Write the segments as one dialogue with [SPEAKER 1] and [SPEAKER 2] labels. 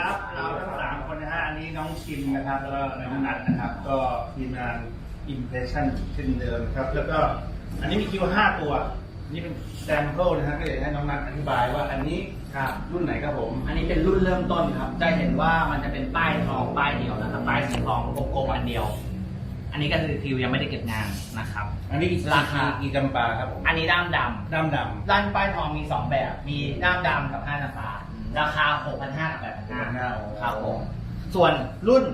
[SPEAKER 1] ครับ เราทั้งสามคนนะฮะอันนี้น้องชิมนะครับแล้วก็น้องนัทนะครับ ก็ทีมงาน Impression เช่นเดิมครับ แล้วก็อันนี้มีคิวห้าตัวนี่เป็นแซมเปิลนะครับก็อยากให้น้องนัทอธิบายว่าอันนี้
[SPEAKER 2] ครับ
[SPEAKER 1] รุ่นไหนครับผม
[SPEAKER 2] อันนี้เป็นรุ่นเริ่มต้นครับ จะเห็นว่ามันจะเป็นป้ายทองป้ายเดียวนะครับ ป้ายสีทองกลมๆอันเดียว อันนี้ก็คือคิวยังไม่ได้เก็บงานนะครับ
[SPEAKER 1] อันนี้
[SPEAKER 2] ราคา
[SPEAKER 1] กี่จำปาครับผม
[SPEAKER 2] อันนี้ด้ามด
[SPEAKER 1] ดำดำ
[SPEAKER 2] ด้านป้ายทองมี2แบบ มีด้ามดำกับ5น้ำตา ราคา 6,500กับำ8,500ครับผมส่วนรุ่น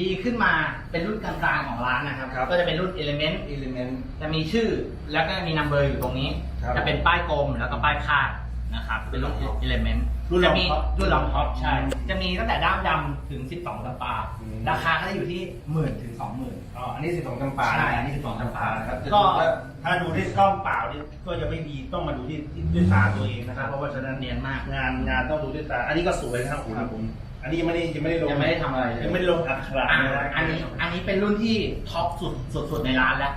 [SPEAKER 2] ดีขึ้นมาเป็นรุ่นกลางๆของร้านนะครับ ก็จะเป็นรุ่น Element
[SPEAKER 1] อิเลเมนต์
[SPEAKER 2] จะมีชื่อแล้วก็มีนัมเบอร์อยู่ตรงนี้
[SPEAKER 1] ครับ
[SPEAKER 2] จะเป็นป้ายกลมแล้วก็ป้ายคาดนะครับ เป็นรุ่น Element
[SPEAKER 1] รุ่น
[SPEAKER 2] จะมี
[SPEAKER 1] รองท็อป
[SPEAKER 2] รุ่นรองท็อปใช่
[SPEAKER 1] อืม
[SPEAKER 2] จะมีตั้งแต่ด้ามดำถึง 12ตำปา
[SPEAKER 1] อืม
[SPEAKER 2] ราคาก็จะอยู่ที่หมื่นถึงสองหมื่น
[SPEAKER 1] อ๋ออันนี้สิบสองจำปา
[SPEAKER 2] ใช่อันนี้12จำปา
[SPEAKER 1] นะครับ
[SPEAKER 2] ก็
[SPEAKER 1] ก็ถ้าดูที่กล้องเปล่านี่ก็จะไม่ดีต้องมาดูที่ที่ด้วยตาตัวเองนะครับเพราะว่าฉะนั้น
[SPEAKER 2] เนียนมาก
[SPEAKER 1] งานงานต้องดูด้วยตา อันนี้ก็สวยนะครับคุณผม อันนี้ยังไม่ได้ยังไม่ได้ลง
[SPEAKER 2] ยังไม่ได้ทำอะไรเลย
[SPEAKER 1] ยังไม่ได้ลงอักขระ
[SPEAKER 2] อ่า
[SPEAKER 1] เลยะ
[SPEAKER 2] อันนี้อันนี้เป็นรุ่นที่ท็อปสุดสุดสุดในร้านแล้ว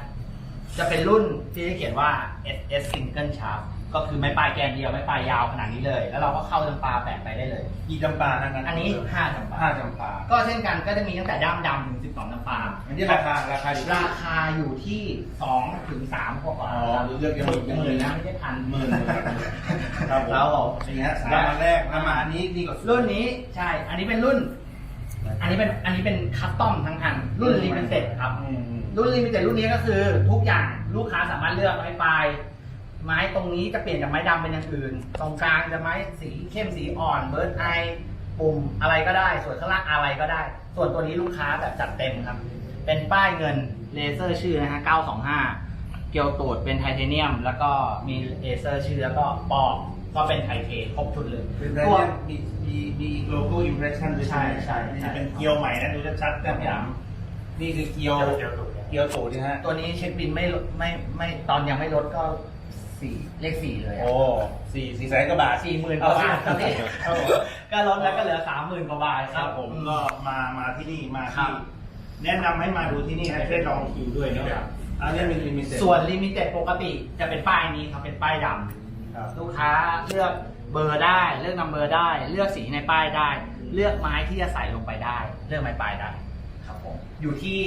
[SPEAKER 2] จะเป็นรุ่นที่เขียนว่า SS Single Sharp ก็คือไม่ปลายแกนเดียวไม่ปลายยาวขนาดนี้เลย แล้วเราก็เข้าจำปาแปะไปได้เลย
[SPEAKER 1] กี่จำปาฮะนั้น
[SPEAKER 2] อันนี้5จำปา
[SPEAKER 1] ห้าจำปา
[SPEAKER 2] ก็เช่นกันก็จะมีตั้งแต่ด้ามดำถึง12น้ำปลา
[SPEAKER 1] อันนี้ราคาราคาอยู่ที่
[SPEAKER 2] ราคาอยู่ที่2ถึง3กว่า
[SPEAKER 1] อ๋อเลือกยัง
[SPEAKER 2] ห
[SPEAKER 1] หมื่นยังหมื่
[SPEAKER 2] มื่น
[SPEAKER 1] น
[SPEAKER 2] นะ
[SPEAKER 1] นะ
[SPEAKER 2] ไม่ใช่พัน
[SPEAKER 1] หมื่นครับผม
[SPEAKER 2] แล้วผม
[SPEAKER 1] นี่ฮะสามอันแรกแล้วมาอันนี้นี่ก็สวย
[SPEAKER 2] รุ่นนี้ใช่ อันนี้เป็นรุ่น อันนี้เป็นอันนี้เป็นคัสตอมทั้งอัน รุ่นลิมิเต็ดครับ
[SPEAKER 1] อืมอืม
[SPEAKER 2] รุ่นลิมิเต็ดรุ่นนี้ก็คือทุกอย่างลูกค้าสามารถเลือกไม้ปลาย ไม้ตรงนี้จะเปลี่ยนจากไม้ดำเป็นอย่างอื่น ตรงกลางจะไม้สีเข้มสีอ่อนเบิร์ดไอปุ่มอะไรก็ได้ ส่วนข้างล่างอะไรก็ได้ ส่วนตัวนี้ลูกค้าแบบจัดเต็มครับ เป็นป้ายเงินเลเซอร์ชื่อนะฮะ 925 เกลียวตูดเป็นไทเทเนียม แล้วก็มีเลเซอร์ชื่อแล้วก็ปอกก็เป็นไทเทครบชุดเลย
[SPEAKER 1] เป็นไง
[SPEAKER 2] พวก
[SPEAKER 1] เนี่ยมีมีมีโลโก้อิมเพรสชั่นด้วย
[SPEAKER 2] ใช่ใช่
[SPEAKER 1] นี่จะเป็นเกียวใหม่นะดูชัดๆนะพี่อ๋ำนี่คือเกียวเกียวตูดนะฮะ
[SPEAKER 2] ตัวนี้เช็คบินไม่ลดไม่ไม่ตอนยังไม่ลดก็ สี่เลขสี่เลยอะ
[SPEAKER 1] โอ้สี่สี่แสนกว่าบาท
[SPEAKER 2] สี่หมื่นกว่าบาทครับพี่
[SPEAKER 1] ครับผม
[SPEAKER 2] ก็ลดแล้วก็เหลือสามหมื่นกว่าบาท
[SPEAKER 1] ครับผม
[SPEAKER 2] อื
[SPEAKER 1] ก็มามาที่นี่มา
[SPEAKER 2] ครั
[SPEAKER 1] ที่
[SPEAKER 2] บ
[SPEAKER 1] แนะนำให้มาดูที่นี่ให้ได้ลองคิวด้วยนะครับอันนี้มีลิมิเต็ด
[SPEAKER 2] ส่วนลิมิเต็ดปกติจะเป็นป้ายนี้ครับเป็นป้ายด
[SPEAKER 1] ครับำ
[SPEAKER 2] ลูกค้าเลือกเบอร์ได้ เลือกนัมเบอร์ได้ เลือกสีในป้ายได้ เลือกไม้ที่จะใส่ลงไปได้ เลือกไม้ปลายได้ครับผมอยู่ที่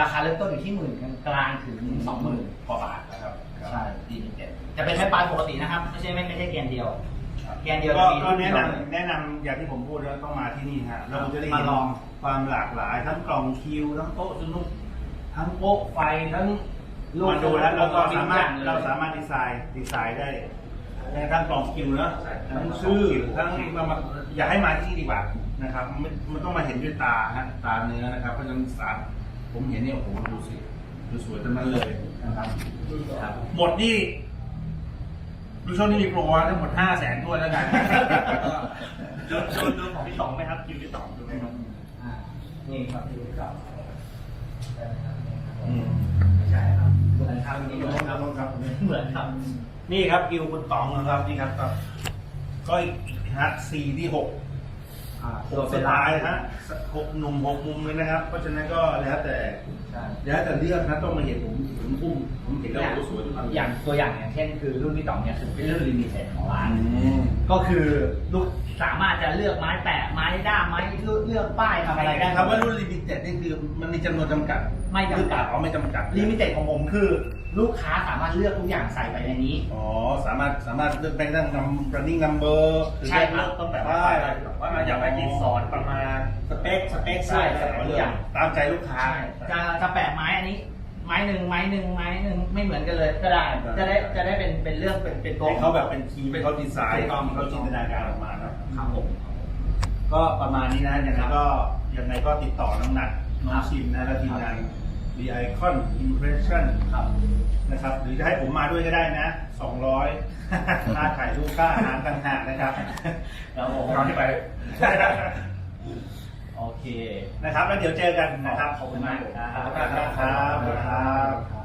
[SPEAKER 2] ราคาเริ่มต้นอยู่ที่หมื่นกลางๆถึงสองหมื่นกว่าบาท
[SPEAKER 1] นะครับ
[SPEAKER 2] ใช่ลิมิเต็ด จะเป็นไม้ปลายปกตินะครับ ไม่ใช่ไม่ไม่ใช่แกนเดียว แกนเดียว
[SPEAKER 1] ก็
[SPEAKER 2] จะมี
[SPEAKER 1] ก็แนะ
[SPEAKER 2] รุ่เดียวนำ
[SPEAKER 1] แนะนำอย่างที่ผมพูดแล้วต้องมาที่นี่ฮะเราจะได้
[SPEAKER 2] มา
[SPEAKER 1] เห็น
[SPEAKER 2] ลอง
[SPEAKER 1] ความหลากหลาย ทั้งกล่องคิว ทั้งโต๊ะสนุก ทั้งโป๊ะไฟทั้งมาดูแล้วเราก็สามารถเราสามารถดีไซน์ดีไซน์ได้ในทั้งกล่องคิวเนอะทั้งชื่อทั้งมามาอยากให้มาที่นี่ดีกว่านะครับมันมันต้องมาเห็นด้วยตาฮะตาเนื้อนะครับเพราะฉะนั้นสารผมเห็นเนี่ยโอ้โหดูสิดูสวยทั้งนั้นเลยนะครับ
[SPEAKER 2] ครับ
[SPEAKER 1] หมดนี่ ดูช่วงนี้มีโปรทั้งหมดห้าแสนด้วยแล้วกัน
[SPEAKER 3] ดูดูดูของพี่ต๋องไหมครับคิวพี่ต๋องดูไหมครับ
[SPEAKER 2] อ่านี่ครับที่ครับ
[SPEAKER 1] อืม
[SPEAKER 2] ไม่ใช่ครับเหมือนครับนี่เหมือนครับ
[SPEAKER 1] ครับ
[SPEAKER 2] เหมือนครับ
[SPEAKER 1] นี่ครับกิวคุณต๋องนะครับนี่ครับก็ก็อีกฮะสี่ที่หก
[SPEAKER 2] อ่า
[SPEAKER 1] หกสไตล์นะฮะหกหนุ่มหกมุมเลยนะครับ เพราะฉะนั้นก็แล้วแต่
[SPEAKER 2] ใช่
[SPEAKER 1] แล้วแต่เลือกนะต้องมาเห็นผมผมพุ่มผมเห็นแล้วโอ้โหสวยทุกอัน
[SPEAKER 2] อย่างตัวอย่างอย่างเช่น คือรุ่นพี่ต๋องเนี่ยคือเป็นรุ่นลิมิเต็ดของร้าน
[SPEAKER 1] อืม
[SPEAKER 2] ก็คือลูกสามารถจะเลือกไม้แปะไม้ด้ามไม้เลือกป้ายทำอะไรได้
[SPEAKER 1] คำว่ารุ่นลิมิเต็ดนี่คือมันมีจำนวนจำกัด
[SPEAKER 2] ไม่จำกัด
[SPEAKER 1] อ๋อไม่จำกัด
[SPEAKER 2] ลิมิเต็ดของผมคือ ลูกค้าสามารถเลือกทุกอย่างใส่ไปในนี้
[SPEAKER 1] อ๋อสามารถสามารถเลือกแบงค์ตั้งนำ running number
[SPEAKER 2] ใช่ครับ
[SPEAKER 3] ต้องแบบว่าว่าเราอยากได้กี่สอนประมาณ สเปคสเปค
[SPEAKER 2] ใช่
[SPEAKER 3] ใช่
[SPEAKER 1] เลือกตามใจลูกค้า
[SPEAKER 2] จะจะแปะไม้อันนี้ ไม้หนึ่งไม้หนึ่งไม้หนึ่งไม่เหมือนกันเลยก็ได้ จะได้จะได้เป็นเป็นเรื่องเป็นเป็นตัว
[SPEAKER 1] ให้เขาแบบเป็นคีย์ให้เขาดีไซน์
[SPEAKER 2] ถูกต้อง
[SPEAKER 1] เขาจินตนาการออกมาเนอะ
[SPEAKER 2] ครับผม
[SPEAKER 1] ก็ประมาณนี้นะยังไงก็ยังไงก็ติดต่อน้องนัดน้องชิมนะและทีมงาน The Icon Impression
[SPEAKER 2] ครับ
[SPEAKER 1] นะครับ หรือจะให้ผมมาด้วยก็ได้นะ 200ค่าถ่ายรูปค่าอาหารต่างหากนะครับ
[SPEAKER 2] แล้วผม
[SPEAKER 1] นอนที่ไป
[SPEAKER 2] โอเค
[SPEAKER 1] นะครับ แล้วเดี๋ยวเจอกันนะครับ
[SPEAKER 2] ขอบคุณมาก
[SPEAKER 1] ครับครับครับ